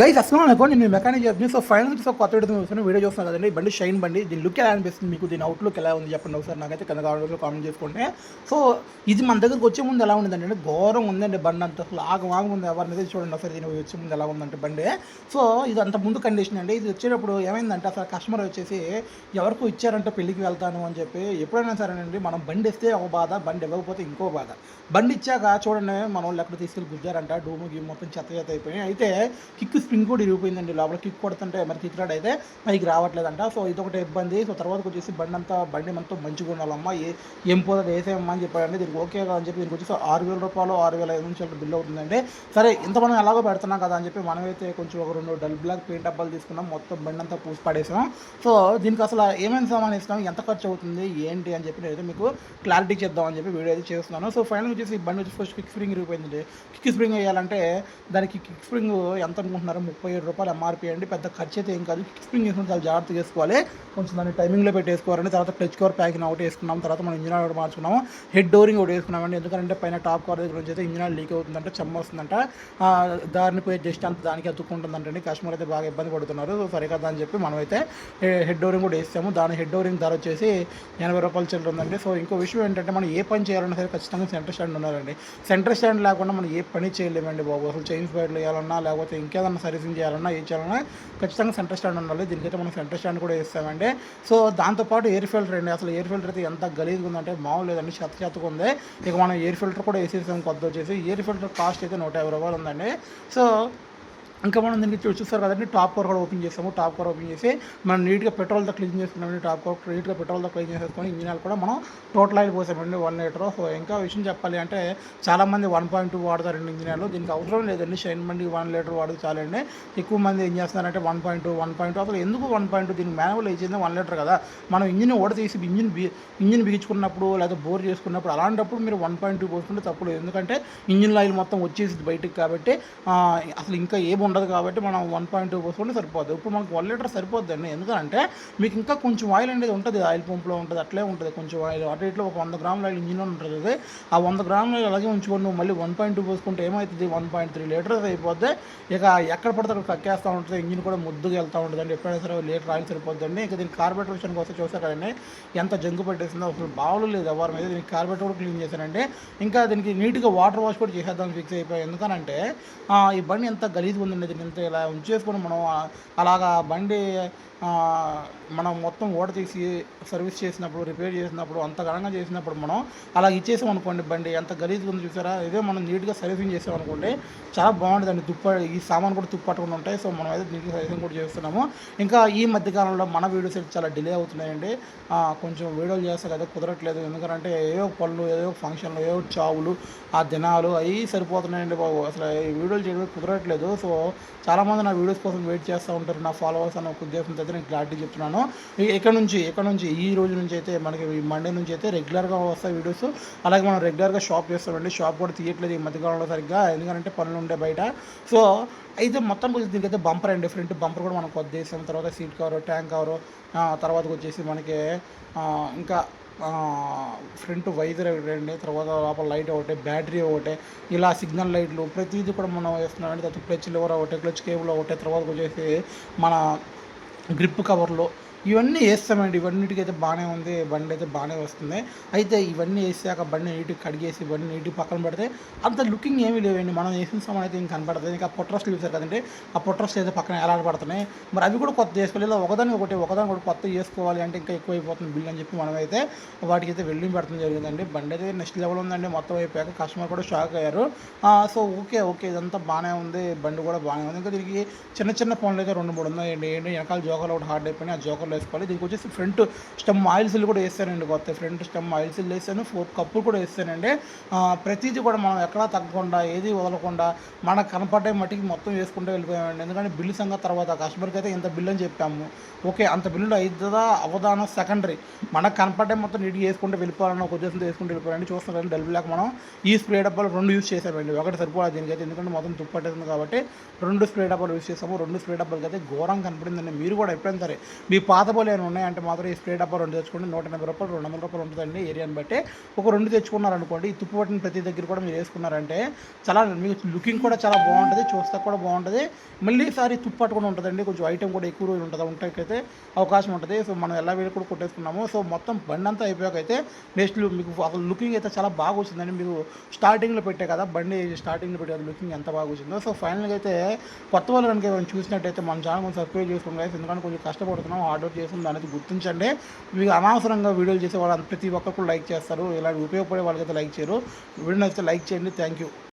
Guys అసలు అనుకో నేను మెకానిక్ చెప్పి సో ఫైనల్ సో కొత్త వీడియో చూస్తాను వీడియో చూస్తాను కదండి. బండి షైన్ బండి. దీని లుక్ ఎలా అనిపిస్తుంది? మీకు దీని అవుట్లుక్ ఎలా ఉంది? చెప్పండి ఒకసారి నాకైతే కింద కామెంట్లో కామెంట్ చేసుకుంటే. సో ఇది మన దగ్గరకు వచ్చే ముందు ఎలా ఉందండి అంటే ఘోరం ఉందండి బండి అంత. అసలు ఆగం ఆగం ఉంది చూడండి ఒకసారి దీని వచ్చే ముందు ఎలా ఉందంటే బండి. సో ఇది అంత ముందు కండిషన్ అండి. ఇది వచ్చేటప్పుడు ఏమైందంటే అసలు కస్టమర్ వచ్చేసి ఎవరికో ఇచ్చారంటే పెళ్ళికి వెళ్తాను అని చెప్పి ఎప్పుడైనా సరేనండి మనం బండి ఇస్తే ఒక బాధ బండి ఇవ్వకపోతే ఇంకో బాధ. బండి ఇచ్చాక చూడండి మన వాళ్ళు ఎక్కడ తీసుకెళ్ళి గుజ్జారంట డూము గీ మొత్తం చెత్త చెత్త అయిపోయి అయితే కిక్కు స్ప్రింగ్ కూడా ఇరిగిపోయిందండి. లోపల కిక్ కొడుతుంటే మరి కిక్ రాడ్ అయితే పైకి రావట్లేదంట. సో ఇది ఒకటి ఇబ్బంది. సో తర్వాత వచ్చేసి బండి అంతా బండి మనతో మంచిగా ఉండాలమ్మా. ఏ ఏం పోతుంది వేసేయమ్మా అని చెప్పాడండి. దీనికి ఓకే కదా అని చెప్పి దీనికి వచ్చేసి ఆరు వేల రూపాయలు ఆరు వేల ఐదు నుంచి బిల్ అవుతుందండి. సరే ఇంత మనం ఎలాగో పెడుతున్నాం కదా అని చెప్పి మనమైతే కొంచెం ఒక రెండు డల్ బ్లాక్ పెయింట్ డబ్బాలు తీసుకున్నాం. మొత్తం బండి అంతా పూసి పడేసాం. సో దీనికి అసలు ఏమేమి సామాన్ ఇస్తాం ఎంత ఖర్చు అవుతుంది ఏంటి అని చెప్పి నేనైతే మీకు క్లారిటీ చేద్దాం అని చెప్పి వీడియో అయితే చేస్తున్నాను. సో ఫైనల్ వచ్చేసి బండి వచ్చి ఫస్ట్ కిక్ స్ప్రింగ్ ఇరిగిపోయింది కిక్ స్ప్రింగ్ వేయాలంటే దానికి కిక్ స్ప్రింగ్ ఎంత అనుకుంటున్నారు? ముప్పై ఏడు రూపాయలు ఎంఆర్పీ అండి. పెద్ద ఖర్చు అయితే ఏం కాదు. స్ప్రింగ్ వేసుకుని చాలా జాగ్రత్త చేసుకోవాలి. కొంచెం దాన్ని టైమింగ్లో పెట్టేసుకోవాలండి. తర్వాత క్లచ్ కవర్ ప్యాకింగ్ ఒకటి వేసుకున్నాం. తర్వాత మనం ఇంజిన్ ఒకటి మార్చుకున్నాము. హెడ్ డోరింగ్ ఒకటి వేసుకున్నామండి. ఎందుకంటే పైన టాప్ కవర్ దగ్గర నుంచి అయితే ఇంజిన్ లీక్ అవుతుందంటే చెమ్మ వస్తుందంట. దారిని పోయి జస్ట్ అంత దానికి అతుక్కుంటుందంటండి. కస్టమర్ అయితే బాగా ఇబ్బంది పడుతున్నారు. సో సరే కదా అని చెప్పి మనమైతే హెడ్ డోరింగ్ కూడా వేసాము. దాని హెడ్ డోరింగ్ ధర వచ్చేసి ఎనభై రూపాయలు చిల్లర ఉందండి. సో ఇంకో విషయం ఏంటంటే మనం ఏ పని చేయాలన్నా సరే ఖచ్చితంగా సెంటర్ స్టాండ్ ఉండాలండి. సెంటర్ స్టాండ్ లేకుండా మనం ఏ పని చేయలేమండి బాబు. అసలు చైన్స్ బయటలు వేయాలన్నా లేకపోతే ఇంకేదన్నా సర్వీసింగ్ చేయాలన్నా ఏం చేయాలన్నా ఖచ్చితంగా సెంటర్ స్టాండ్ ఉండాలి. దీనికైతే మనం సెంటర్ స్టాండ్ కూడా ఇస్తామండి సో దాంతోపాటు ఎయిర్ ఫిల్టర్ అండి. అసలు ఎయిర్ ఫిల్టర్ అయితే ఎంత గలీజ్గా ఉందంటే మామూలు లేదండి. చెత్త చెత్తగా ఉంది. ఇక మనం ఎయిర్ ఫిల్టర్ కూడా వేసేసాం కొత్త వచ్చేసి ఎయిర్ ఫిల్టర్ కాస్ట్ అయితే నూట యాభై రూపాయలు ఉందండి. సో ఇంకా మనం దీనికి చూస్తారు కదండి టాప్ కవర్ కూడా ఓపెన్ చేస్తాము టాప్ కవర్ ఓపెన్ చేసి మనం నీట్గా పెట్రోల్తో క్లీన్ చేసుకున్నామండి టాప్ కవర్ నీట్గా పెట్రోల్తో క్లీన్ చేసేసుకొని ఇంజిన్ ఆయిల్ కూడా మనం టోటల్ ఆయిల్ పోసామండి వన్ లీటర్ సో ఇంకా విషయం చెప్పాలి అంటే చాలామంది వన్ పాయింట్ టూ వాడతారండి ఇంజిన్ ఆయిల్ దీనికి అవసరం లేదండి. షైన్ బండి వన్ లీటర్ వాడితే చాలండి. ఎక్కువ మంది ఏం చేస్తున్నారంటే one point two one point అసలు ఎందుకు వన్ పాయింట్ టూ దీనికి మాన్యువల్ వేసింది వన్ లీటర్ కదా. మనం ఇంజిన్ ఓడ తీసి ఇంజిన్ బి ఇంజిన్ బిగించుకున్నప్పుడు లేదా బోర్ చేసుకున్నప్పుడు అలాంటప్పుడు మీరు వన్ పాయింట్ టూ పోసుకుంటే తప్పులేదు. ఎందుకంటే ఇంజిన్ ఆయిల్ మొత్తం వచ్చేసింది బయటికి కాబట్టి అసలు ఇంకా ఏమి ఉండదు కాబట్టి మనం వన్ పాయింట్ టూ పోసుకుంటే సరిపోద్ది. ఇప్పుడు మనకు వన్ లీటర్ సరిపోద్దండి ఎందుకంటే మీకు ఇంకా కొంచెం ఆయిల్ అనేది ఉంటుంది. ఆయిల్ పంప్లో ఉంటుంది అట్లే ఉంటుంది. కొంచెం ఆయిల్ అటు ఇట్లా ఒక వంద గ్రాముల ఆయిల్ ఇంజిన్ ఉంటుంది అది. ఆ వంద గ్రాముల ఆయిల్ అలాగే ఉంచుకొని నువ్వు మళ్ళీ వన్ పాయింట్ టూ పోసుకుంటే ఏమవుతుంది వన్ పాయింట్ త్రీ లీటర్స్ అయిపోద్ది. ఇక ఎక్కడ పడితే అక్కడ కక్కేస్తూ ఉంటుంది. ఇంజిన్ కూడా ముద్దుగా వెళ్తూ ఉంటుంది అండి. ఎప్పుడైనా సరే లీటర్ ఆయిల్ సరిపోద్దండి ఇక దీనికి కార్బెటర్ విషయానికి వస్తే చూసారు కదండి. ఎంత జంగు పెట్టేసిందో అసలు బావులు లేదు ఎవరి మీద. దీనికి కార్బెటర్ కూడా క్లీన్ చేశానండి. ఇంకా దీనికి నీట్గా వాటర్ వాష్ కూడా చేసేద్దాం ఫిక్స్ అయిపోయాయి. ఎందుకనంటే ఈ బండి ఎంత గలీజ్గా ఉందండి. దీన్ని ఇంత ఇలా ఉంచేసుకొని మనం అలాగా బండి మనం మొత్తం ఓడ తీసి సర్వీస్ చేసినప్పుడు రిపేర్ చేసినప్పుడు అంత ఘనంగా చేసినప్పుడు మనం అలా ఇచ్చేసాం అనుకోండి బండి. ఎంత గలీజ్గా ఉంది చూసారా? ఇదే మనం నీట్గా సర్వీసింగ్ చేసాం అనుకోండి చాలా బాగుంటుందండి. తుప్ప ఈ సామాన్ కూడా తుప్పట్టుకుని ఉంటాయి. సో మనం అయితే నీట్గా సర్వీసింగ్ కూడా చేస్తున్నాము. ఇంకా ఈ మధ్యకాలంలో మన వీడియోస్ అయితే చాలా డిలే అవుతున్నాయండి. కొంచెం వీడియోలు చేస్తే కదా కుదరట్లేదు. ఎందుకంటే ఏవో పనులు ఏదో ఫంక్షన్లు ఏవో చావులు ఆ దినాలు అవి సరిపోతున్నాయండి బాబు. అసలు వీడియోలు చేయడం కుదరట్లేదు. సో చాలామంది నా వీడియోస్ కోసం వెయిట్ చేస్తూ ఉంటారు నా ఫాలోవర్స్ అనే ఒక ఉద్దేశంతో అయితే నేను క్లారిటీ చెప్తున్నాను. ఇక్కడ నుంచి ఇక్కడ నుంచి ఈ రోజు నుంచి అయితే మనకి మండే నుంచి అయితే రెగ్యులర్గా వస్తాయి వీడియోస్. అలాగే మనం రెగ్యులర్గా షాప్ చేస్తామండి షాప్ కూడా తీయట్లేదు ఈ మధ్యకాలంలో సరిగ్గా ఎందుకంటే పనులు ఉండే బయట. సో అయితే మొత్తం దీనికైతే బంపర్ అండి ఫ్రంట్ బంపర్ కూడా మనం కొత్త తర్వాత సీట్ కవర్ ట్యాంక్ కవర్ తర్వాత వచ్చేసి మనకి ఇంకా ఫ్రంట్ వైజర్ ఒకటి తర్వాత లోపల లైట్ ఒకటి బ్యాటరీ ఒకటి ఇలా సిగ్నల్ లైట్లు ప్రతిదీ కూడా మనం వేస్తున్నామండి తర్వాత క్లచ్ లివర్ ఒకటి క్లచ్ కేబుల్ ఒకటి తర్వాత వచ్చేసి మన గ్రిప్ కవర్లు ఇవన్నీ వేస్తామండి. ఇవన్నిటికైతే బాగానే ఉంది. బండి అయితే బాగానే వస్తుంది. అయితే ఇవన్నీ వేసాక బండి నీటికి కడిగేసి ఇవన్నీ నీటికి పక్కన పెడితే అంత లుకింగ్ ఏమీ లేవండి. మనం వేసిన సామాన్ అయితే ఇంకా కనపడుతుంది ఇంకా పొట్రస్లు చూసారు కదండి. ఆ పొట్రస్లు అయితే పక్కన ఎలాడబడుతున్నాయి మరి అవి కూడా కొత్త చేసుకోవాలి ఇలా ఒకదాని ఒకటి ఒకదాని ఒకటి కొత్త చేసుకోవాలి అంటే ఇంకా ఎక్కువ అయిపోతుంది బిల్ అని చెప్పి మనమైతే వాటికి అయితే వెల్డింగ్ పెడతాం జరిగిందండి. బండి అయితే నెక్స్ట్ లెవెల్ ఉందండి. మొత్తం అయిపోయాక కస్టమర్ కూడా షాక్ అయ్యారు. సో ఓకే ఓకే ఇదంతా బాగానే ఉంది. బండి కూడా బాగానే ఉంది. ఇంకా దీనికి చిన్న చిన్న పనులు అయితే రెండు మూడు ఉన్నాయండి. ఏంటి? వెనకాల జోకర్లు ఒకటి హార్డ్ అయిపోయినాయి. ఆ జోకర్లు వేసుకోవాలి. దీనికి వచ్చేసి ఫ్రంట్ స్టమ్ ఆయిల్ కూడా వేస్తానండి కొత్త ఫ్రంట్ స్టమ్ ఆయిల్ సిల్ వేస్తాను ఫోర్ కప్పులు కూడా వేస్తానండి. ప్రతిదీ కూడా మనం ఎక్కడా తగ్గకుండా ఏది వదలకుండా మనకు కనపడే మట్టికి మొత్తం వేసుకుంటూ వెళ్ళిపోయామండి. ఎందుకంటే బిల్లు సంగ తర్వాత కస్టమర్కి అయితే ఇంత బిల్లు అని చెప్పాము. ఓకే అంత బిల్లు అవుతుందా? అవదానం? సెకండరీ. మనకు కనపడే మొత్తం నీట్గా వేసుకుంటూ వెళ్ళిపోవాలన్న ఒక ఉద్దేశంతో వేసుకుంటూ వెళ్ళిపోయాలండి చూస్తున్నారండి డల్ లేక మనం ఈ స్ప్రే డబ్బాలు రెండు యూస్ చేసామండి ఒకటి సరిపోవాలి దీనికైతే. ఎందుకంటే మొత్తం తుప్పట్టేస్తుంది కాబట్టి రెండు స్ప్రే డబ్బాలు యూస్ చేసాము రెండు స్ప్రే డబ్బాలకి అయితే ఘోరం కనపడిందండి. మీరు కూడా ఎప్పుడైనా సరే మీ పాత పాత బోలు ఏమైనా ఉన్నాయంటే మాత్రం ఈ స్ప్రే డబ్బా రెండు తెచ్చుకోండి నూట ఎనభై రూపాయలు రెండు వందల రూపాయలు ఉంటుందండి ఏరియాని బట్టి. ఒక రెండు తెచ్చుకున్నారనుకోండి ఈ తుప్పు పట్టిన ప్రతి దగ్గర కూడా మీరు వేసుకున్నారంటే చాలా మీకు లుకింగ్ కూడా చాలా బాగుంటుంది చూస్తే కూడా బాగుంటుంది. మళ్ళీ ఈసారి తుప్పు పట్టుకుని ఉంటుందండి. కొంచెం ఐటమ్ కూడా ఎక్కువ రోజులు ఉంటుంది ఉంటాయికైతే అవకాశం ఉంటుంది. సో మనం ఎలా వేలు కూడా కొట్టేసుకున్నాము. సో మొత్తం బండి అంతా అయిపోయాక అయితే నెక్స్ట్ మీకు అసలు లుకింగ్ అయితే చాలా బాగా వచ్చిందండి. మీకు స్టార్టింగ్లో పెట్టే కదా బండి స్టార్టింగ్లో పెట్టే లుకింగ్ ఎంత బాగా వచ్చిందో. సో ఫైనల్గా అయితే కొత్త వాళ్ళు కనుక ఏమైనా చూసినట్టయితే మన ఛానల్ కొంచెం సబ్స్క్రైబ్ చేసుకోండి ఎందుకంటే కొంచెం కష్టపడుతున్నాం హార్డ్ అప్లోడ్ చేస్తున్నాం అనేది గుర్తించండి. మీకు అనవసరంగా వీడియోలు చేసే వాళ్ళు ప్రతి ఒక్కరు లైక్ చేస్తారు. ఇలాంటి ఉపయోగపడే వాళ్ళకైతే లైక్ చేయరు. వీడియో నచ్చితే లైక్ చేయండి. Thank you